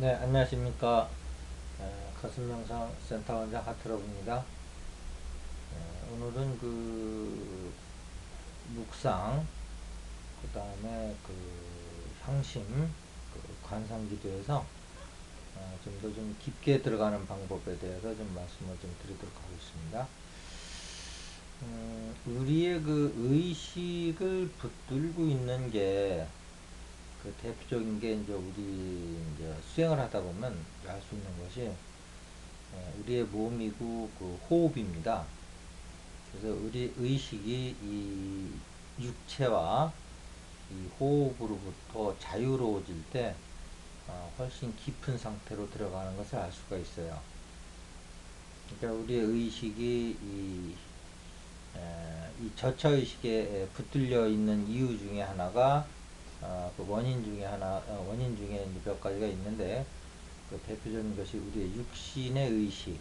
네, 안녕하십니까. 에, 가슴명상 센터 원장 하트러브입니다. 에, 오늘은 그 묵상, 그 다음에 그 향심, 그 관상기도에서 어, 좀더 좀 깊게 들어가는 방법에 대해서 좀 말씀을 좀 드리도록 하겠습니다. 음, 우리의 그 의식을 붙들고 있는 게 그 대표적인 게 이제 우리 이제 수행을 하다 보면 알 수 있는 것이 예, 우리의 몸이고 그 호흡입니다. 그래서 우리 의식이 이 육체와 이 호흡으로부터 자유로워질 때 어, 훨씬 깊은 상태로 들어가는 것을 알 수가 있어요. 그러니까 우리의 의식이 이, 에, 이 저차의식에 붙들려 있는 이유 중에 하나가 어, 그 원인 중에 하나, 어, 원인 중에 몇 가지가 있는데, 그 대표적인 것이 우리의 육신의 의식,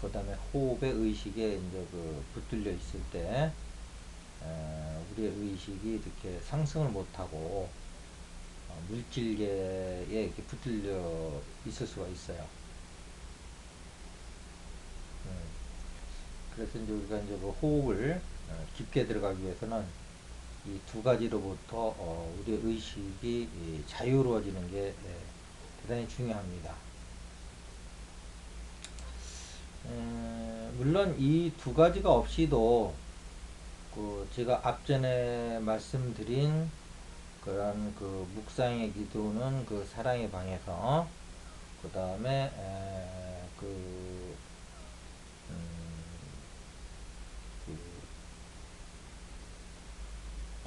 그 다음에 호흡의 의식에 이제 그 붙들려 있을 때, 어, 우리의 의식이 이렇게 상승을 못하고, 어, 물질계에 이렇게 붙들려 있을 수가 있어요. 음, 그래서 이제 우리가 이제 그 호흡을 어, 깊게 들어가기 위해서는 이 두 가지로부터 어, 우리의 의식이 자유로워지는 게 예, 대단히 중요합니다. 에, 물론 이 두 가지가 없이도 그 제가 앞전에 말씀드린 그런 그 묵상의 기도는 그 사랑의 방에서 그 다음에 그,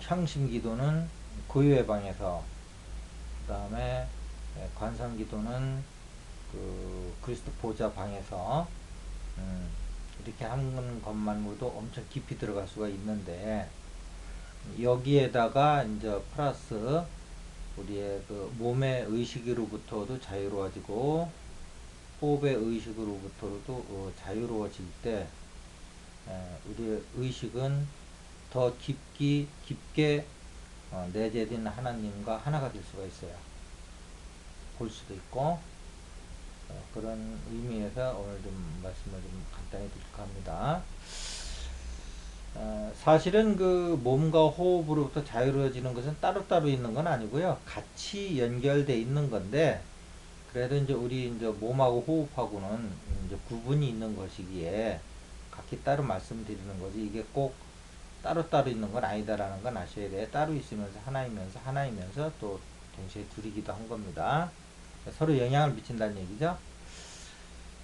향심 기도는 고유의 방에서 그 다음에 관상 기도는 그 그리스도 보좌 방에서 음, 이렇게 하는 것만으로도 엄청 깊이 들어갈 수가 있는데 여기에다가 이제 플러스 우리의 그 몸의 의식으로부터도 자유로워지고 호흡의 의식으로부터도 어, 자유로워질 때 에, 우리의 의식은 더 깊기 깊게 어, 내재된 하나님과 하나가 될 수가 있어요. 볼 수도 있고 어, 그런 의미에서 오늘 좀 말씀을 좀 간단히 드릴까 합니다. 어, 사실은 그 몸과 호흡으로부터 자유로워지는 것은 따로따로 있는 건 아니고요. 같이 연결돼 있는 건데, 그래도 이제 우리 이제 몸하고 호흡하고는 이제 구분이 있는 것이기에 각기 따로 말씀드리는 거지. 이게 꼭 따로따로 있는 건 아니다라는 건 아셔야 돼. 따로 있으면서 하나이면서 하나이면서 또 동시에 둘이기도 한 겁니다. 서로 영향을 미친다는 얘기죠.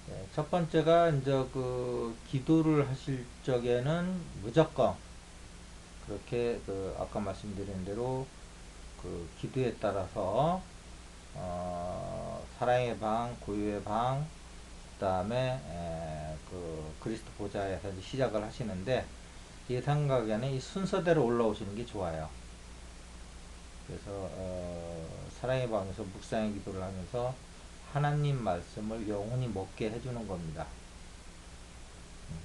네, 첫 번째가 이제 그 기도를 하실 적에는 무조건 그렇게 그 아까 말씀드린 대로 그 기도에 따라서 어 사랑의 방, 고유의 방, 그 다음에 그 그리스도 보좌에서 시작을 하시는데 제 생각에는 이 순서대로 올라오시는 게 좋아요. 그래서 어 사랑의 방에서 묵상의 기도를 하면서 하나님 말씀을 영원히 먹게 해주는 겁니다. 음.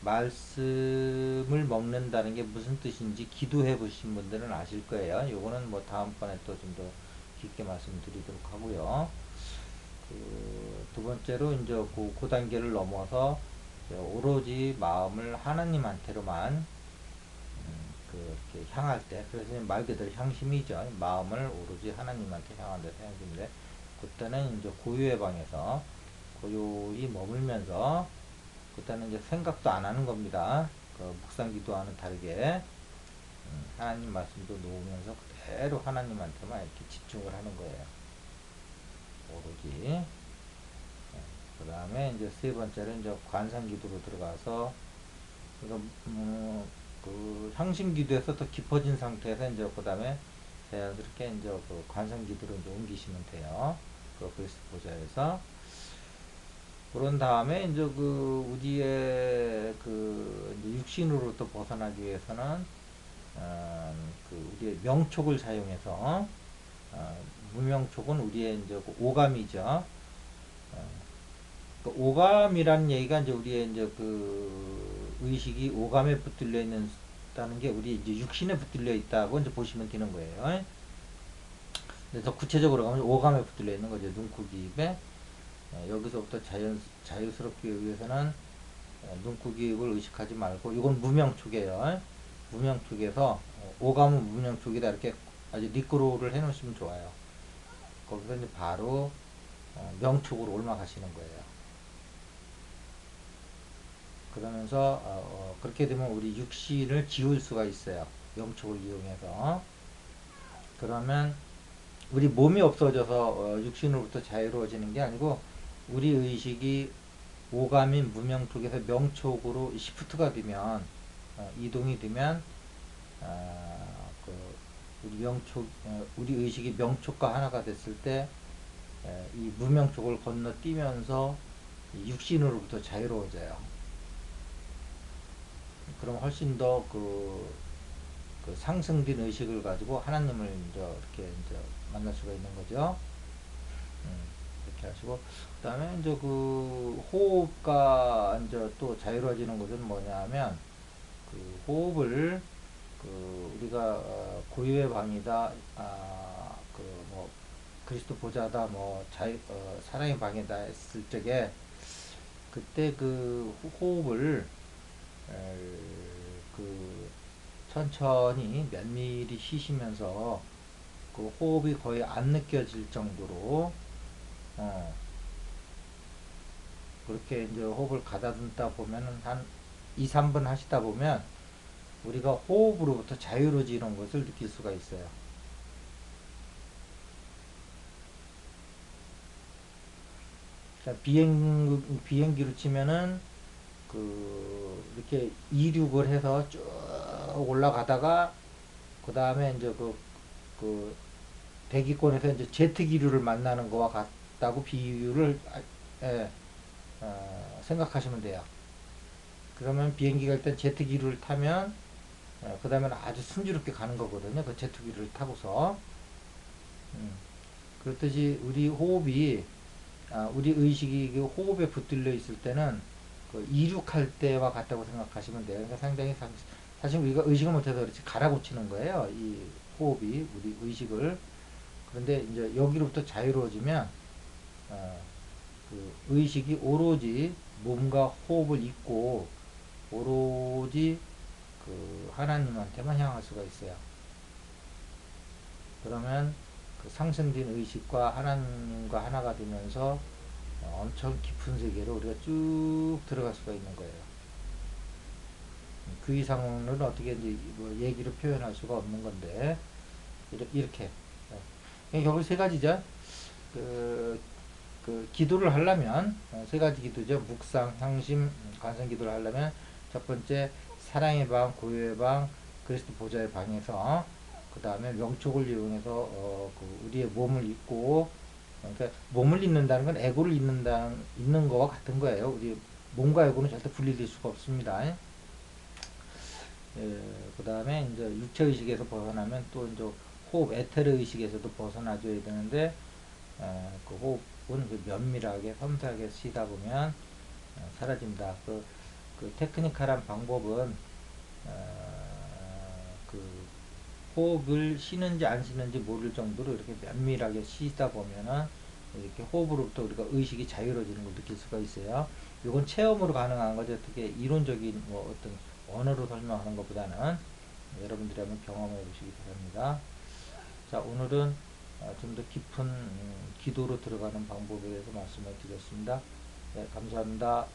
말씀을 먹는다는 게 무슨 뜻인지 기도해 보신 분들은 아실 거예요. 요거는 뭐 다음번에 또 좀 더 깊게 말씀드리도록 하고요. 그 두 번째로 이제 그, 그 단계를 넘어서 오로지 마음을 하나님한테로만 그렇게 향할 때 그래서 말 그대로 향심이죠. 마음을 오로지 하나님한테 향한다 향심인데 그때는 이제 고유의 방에서 고요히 머물면서 그때는 이제 생각도 안 하는 겁니다. 그 묵상 기도와는 다르게 음, 하나님 말씀도 놓으면서 그대로 하나님한테만 이렇게 집중을 하는 거예요. 오로지. 네. 그 다음에 이제 세 번째는 이제 관상 기도로 들어가서 그러 음, 그 향신 기도에서 더 깊어진 상태에서 이제 그 다음에 자연스럽게 이제 그 관성 기도로 이제 옮기시면 돼요. 그 그리스도 보좌에서 그런 다음에 이제 그 우리의 그 육신으로부터 벗어나기 위해서는 어, 그 우리의 명촉을 사용해서 어, 무명촉은 우리의 이제 그 오감이죠. 어, 그 오감이라는 얘기가 이제 우리의 이제 그 의식이 오감에 붙들려 있는 다는 게 우리 이제 육신에 붙들려 있다고 이제 보시면 되는 거예요. 더 구체적으로 가면 오감에 붙들려 있는 거죠. 눈코기 입에. 예, 여기서부터 자연, 자유스럽게 위해서는 예, 눈코기 입을 의식하지 말고, 이건 무명촉이에요. 무명촉에서, 어, 오감은 무명촉이다. 이렇게 아주 니꾸로를 해 놓으시면 좋아요. 거기서 이제 바로, 어, 명촉으로 올라가시는 거예요. 그러면서, 어, 어, 그렇게 되면 우리 육신을 지울 수가 있어요. 명촉을 이용해서. 그러면, 우리 몸이 없어져서 어, 육신으로부터 자유로워지는 게 아니고 우리 의식이 오감인 무명촉에서 명촉으로 시프트가 되면 어, 이동이 되면 어, 그 우리 명촉 어, 우리 의식이 명촉과 하나가 됐을 때 이 무명촉을 건너뛰면서 이 육신으로부터 자유로워져요. 그럼 훨씬 더그 그 상승된 의식을 가지고 하나님을 이제 이렇게 이제 만날 수가 있는 거죠. 음, 이렇게 하시고 그 다음에 이제 그 호흡과 이제 또 자유로워지는 것은 뭐냐면 그 호흡을 그 우리가 어, 고유의 방이다 아 그 뭐 그리스도 보자다 뭐 자유 어, 사랑의 방이다 했을 적에 그때 그 호흡을 에, 그 천천히 면밀히 쉬시면서 그 호흡이 거의 안 느껴질 정도로 어 그렇게 이제 호흡을 가다듬다 보면은 한 2, 3분 하시다 보면 우리가 호흡으로부터 자유로워지는 것을 느낄 수가 있어요. 비행, 비행기로 치면은 그 이렇게 이륙을 해서 쭉 올라가다가 그 다음에 이제 그, 그 대기권에서 이제 제트 기류를 만나는 거와 같다고 비유를 아, 예, 어, 생각하시면 돼요. 그러면 비행기가 일단 제트 기류를 타면 어, 그 다음에는 아주 순조롭게 가는 거거든요. 그 제트 기류를 타고서 음, 그렇듯이 우리 호흡이 아, 우리 의식이 그 호흡에 붙들려 있을 때는 그 이륙할 때와 같다고 생각하시면 돼요. 그러니까 상당히 사실 우리가 의식을 못해서 그렇지 갈아고치는 거예요. 이 호흡이 우리 의식을 그런데 이제 여기로부터 자유로워지면 어, 그 의식이 오로지 몸과 호흡을 잇고 오로지 그 하나님한테만 향할 수가 있어요. 그러면 그 상승된 의식과 하나님과 하나가 되면서 엄청 깊은 세계로 우리가 쭉 들어갈 수가 있는 거예요. 그 이상은 어떻게 이제 뭐 얘기로 표현할 수가 없는 건데 이렇게 네. 결국 세 가지죠. 그, 그 기도를 하려면 어, 세 가지 기도죠. 묵상, 향심, 관성 기도를 하려면 첫 번째 사랑의 방, 고요의 방, 그리스도 보좌의 방에서 그 다음에 명촉을 이용해서 어, 그 우리의 몸을 입고 그러니까 몸을 잊는다는 건 에고를 잊는다 잊는 거와 같은 거예요. 우리 몸과 에고는 절대 분리될 수가 없습니다. 예, 그 다음에 이제 육체 의식에서 벗어나면 또 이제 호흡 에테르 의식에서도 벗어나줘야 되는데 에, 그 호흡은 그 면밀하게 섬세하게 쉬다 보면 어, 사라집니다. 그, 그 테크니컬한 방법은 어, 그 호흡을 쉬는지 안 쉬는지 모를 정도로 이렇게 면밀하게 쉬다 보면은 이렇게 호흡으로부터 우리가 의식이 자유로워지는 걸 느낄 수가 있어요. 이건 체험으로 가능한 거죠. 어떻게 이론적인 뭐 어떤 언어로 설명하는 것보다는 여러분들이 한번 경험해 보시기 바랍니다. 자, 오늘은 어, 좀더 깊은 음, 기도로 들어가는 방법에 대해서 말씀을 드렸습니다. 네, 감사합니다.